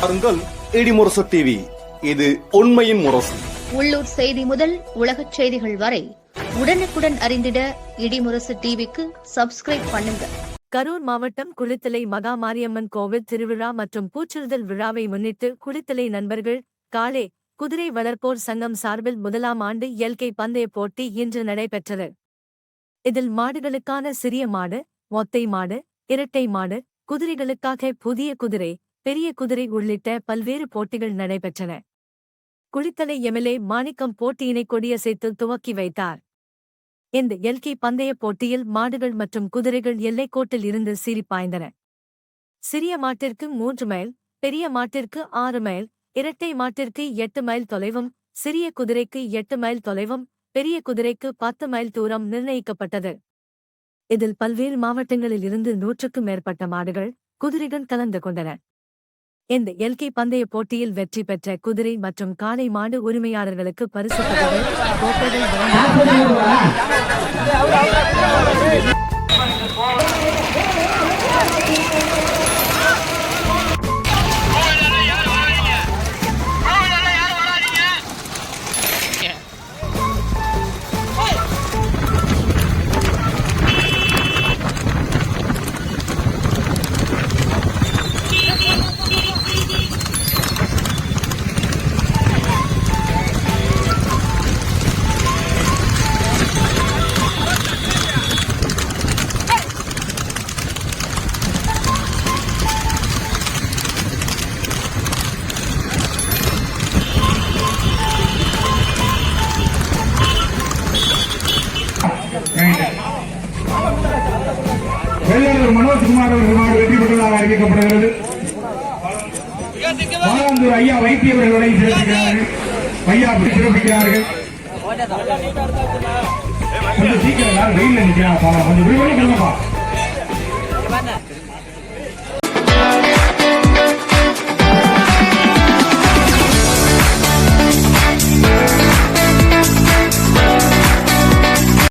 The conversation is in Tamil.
பாருங்கள் இடிமுரசு டிவி இது உண்மையின் முரசு. உள்ளூர் செய்தி முதல் உலகச் செய்திகள் வரை உடனுக்குடன் அறிந்திட இடிமுரசு டிவிக்கு சப்ஸ்கிரைப் பண்ணுங்க. கரூர் மாவட்டம் குளித்தலை மகா மாரியம்மன் கோவில் திருவிழா மற்றும் பூச்சிறுதல் விழாவை முன்னிட்டு குளித்தலை நண்பர்கள் காளே குதிரை வளர்ப்போர் சங்கம் சார்பில் முதலாம் ஆண்டு எல்கை பந்தய போட்டி இன்று நடைபெற்றது. இதில் மாடுகளுக்கான சிறிய மாடு ஒத்தை மாடு இரட்டை மாடு குதிரைகளுக்காக புதிய குதிரை பெரிய குதிரை உள்ளிட்ட பல்வேறு போட்டிகள் நடைபெற்றன. குளித்தலை எம்எல்ஏ மாணிக்கம் போட்டியினை கொடியசைத்து துவக்கி வைத்தார். இந்த எல்கி பந்தய போட்டியில் மாடுகள் மற்றும் குதிரைகள் எல்லைக்கோட்டில் இருந்து சீறி பாய்ந்தன. சிறிய மாட்டிற்கு மூன்று மைல் பெரிய மாட்டிற்கு ஆறு மைல் இரட்டை மாட்டிற்கு எட்டு மைல் தொலைவும் சிறிய குதிரைக்கு எட்டு மைல் தொலைவும் பெரிய குதிரைக்கு பத்து மைல் தூரம் நிர்ணயிக்கப்பட்டது. இதில் பல்வேறு மாவட்டங்களில் இருந்து நூற்றுக்கும் மேற்பட்ட மாடுகள் குதிரைகள் கலந்து கொண்டன. இந்த எல்கே பந்தய போட்டியில் வெற்றி பெற்ற குதிரை மற்றும் காளை மாடு உரிமையாளர்களுக்கு பரிசு தொகைகள், மனோஜ்குமார் அவர்கள் மாடு வெற்றி பெற்றதாக அறிவிக்கப்படுகிறது. மாலாந்தூர் ஐயா வைத்தியவர்கள் வரை சிறப்பிக்கிறார்கள் ஐயா சிறப்பிக்கிறார்கள். கொஞ்சம் சீக்கிரம் எல்லாரும் வெயில்ல கொஞ்சம் விடுபடி கொடுங்கப்பா